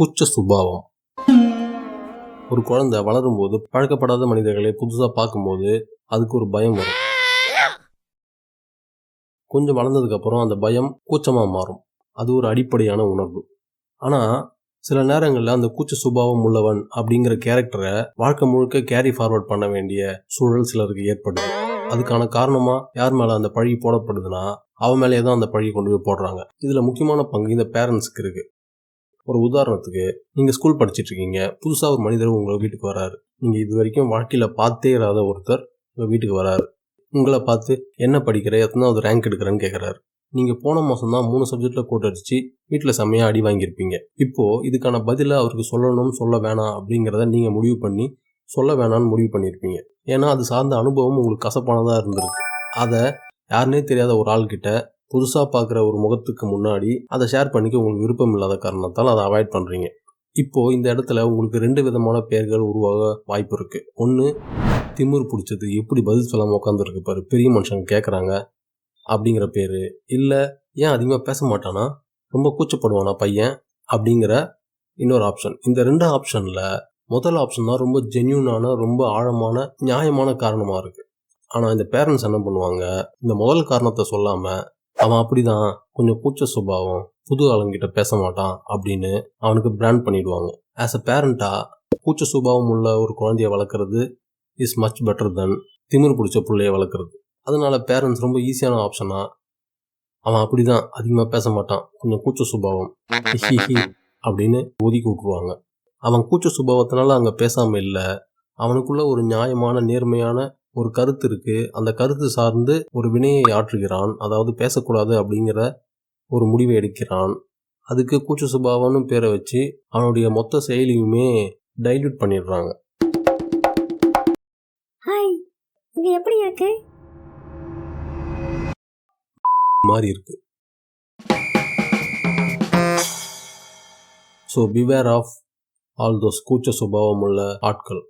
கூச்ச சுபாவம். ஒரு குழந்தை வளரும்போது பழக்கப்படாத மனிதர்களை புதுசாக பார்க்கும்போது அதுக்கு ஒரு பயம் வரும். கொஞ்சம் வளர்ந்ததுக்கப்புறம் அந்த பயம் கூச்சமாக மாறும். அது ஒரு அடிப்படையான உணர்வு. ஆனால் சில நேரங்களில் அந்த கூச்ச சுபாவம் உள்ளவன் அப்படிங்கிற கேரக்டரை வாழ்க்கை முழுக்க கேரி ஃபார்வர்ட் பண்ண வேண்டிய சூழல் சிலருக்கு ஏற்படுது. அதுக்கான காரணமா யார் மேல அந்த பழி போடப்படுதுன்னா அவன் மேலேயே தான் அந்த பழி கொண்டு போய் போடுறாங்க. இதில் முக்கியமான பங்கு இந்த பேரண்ட்ஸுக்கு இருக்கு. ஒரு உதாரணத்துக்கு நீங்கள் ஸ்கூல் படிச்சுட்டு இருக்கீங்க புதுசாக ஒரு மனிதர் உங்கள் வீட்டுக்கு வராரு. நீங்கள் இது வரைக்கும் வாழ்க்கையில் பார்த்தே இராத ஒருத்தர் உங்கள் வீட்டுக்கு வராரு. உங்களை பார்த்து என்ன படிக்கிற? எத்தனாவது ரேங்க் எடுக்கிறேன்னு கேட்குறாரு நீங்கள் போன மாதம் தான் மூணு சப்ஜெக்டில் கோட் அடிச்சு வீட்டில் செம்மையாக அடி வாங்கியிருப்பீங்க. இப்போது இதுக்கான பதிலை அவருக்கு சொல்லணும் சொல்ல வேணாம் அப்படிங்கிறத நீங்கள் முடிவு பண்ணி சொல்ல வேணாம்னு முடிவு பண்ணியிருப்பீங்க. ஏன்னா அது சார்ந்த அனுபவம் உங்களுக்கு கசப்பானதாக இருந்திருக்கு. அதை யாருனே தெரியாத ஒரு ஆள்கிட்ட புதுசாக பார்க்குற ஒரு முகத்துக்கு முன்னாடி அதை ஷேர் பண்ணிக்க உங்களுக்கு விருப்பம் இல்லாத காரணத்தால் அதை அவாய்ட் பண்ணுறீங்க இப்போது இந்த இடத்துல உங்களுக்கு ரெண்டு விதமான பெயர்கள் உருவாக வாய்ப்பு இருக்குது ஒன்று திமிர் பிடிச்சது எப்படி பதில் சொல்லாமல் உட்காந்துருக்கு பாரு பெரிய மனுஷங்க கேட்குறாங்க அப்படிங்கிற பேர். இல்லை ஏன் அதிகமாக பேச மாட்டானா? ரொம்ப கூச்சப்படுவானா பையன்? அப்படிங்கிற இன்னொரு ஆப்ஷன் இந்த ரெண்டு ஆப்ஷனில் முதல் ஆப்ஷன் தான் ரொம்ப ஜென்யூனான ரொம்ப ஆழமான நியாயமான காரணமாக இருக்குது ஆனால் இந்த பேரண்ட்ஸ் என்ன பண்ணுவாங்க? இந்த முதல் காரணத்தை சொல்லாமல் அவன் அப்படிதான். கொஞ்சம் கூச்ச சுபாவம் புது ஆளுங்கிட்ட பேச மாட்டான் அப்படின்னு அவனுக்கு பிராண்ட் பண்ணிடுவாங்க. ஆஸ் அ பேரண்ட்டாக கூச்ச சுபாவம் உள்ள ஒரு குழந்தைய வளர்க்குறது இஸ் மச் பெட்டர் தென் திமிர் பிடிச்ச பிள்ளைய வளர்க்குறது. அதனால பேரண்ட்ஸ் ரொம்ப ஈஸியான ஆப்ஷனா அவன் அப்படிதான். அதிகமாக பேச மாட்டான். கொஞ்சம் கூச்ச சுபாவம். ஹிஹி அப்படின்னு ஒதுக்கி விட்ருவாங்க அவன் கூச்ச சுபாவத்தினால அங்கே பேசாமல் இல்லை. அவனுக்குள்ள ஒரு நியாயமான நேர்மையான ஒரு கருத்து இருக்கு. அந்த கருத்து சார்ந்து ஒரு வினையை ஆற்றுகிறான். அதாவது பேசக்கூடாது அப்படிங்கிற ஒரு முடிவை எடுக்கிறான். அதுக்கு கூச்ச சுபாவம்னு பேரை வச்சு அவனுடைய மொத்த செயலியுமே டைல்யூட் பண்ணிடுறாங்க. ஹாய் இது எப்படி இருக்கு? மாதிரி இருக்கு. So beware of all those கூச்ச சுபாவம் உள்ள ஆட்கள்.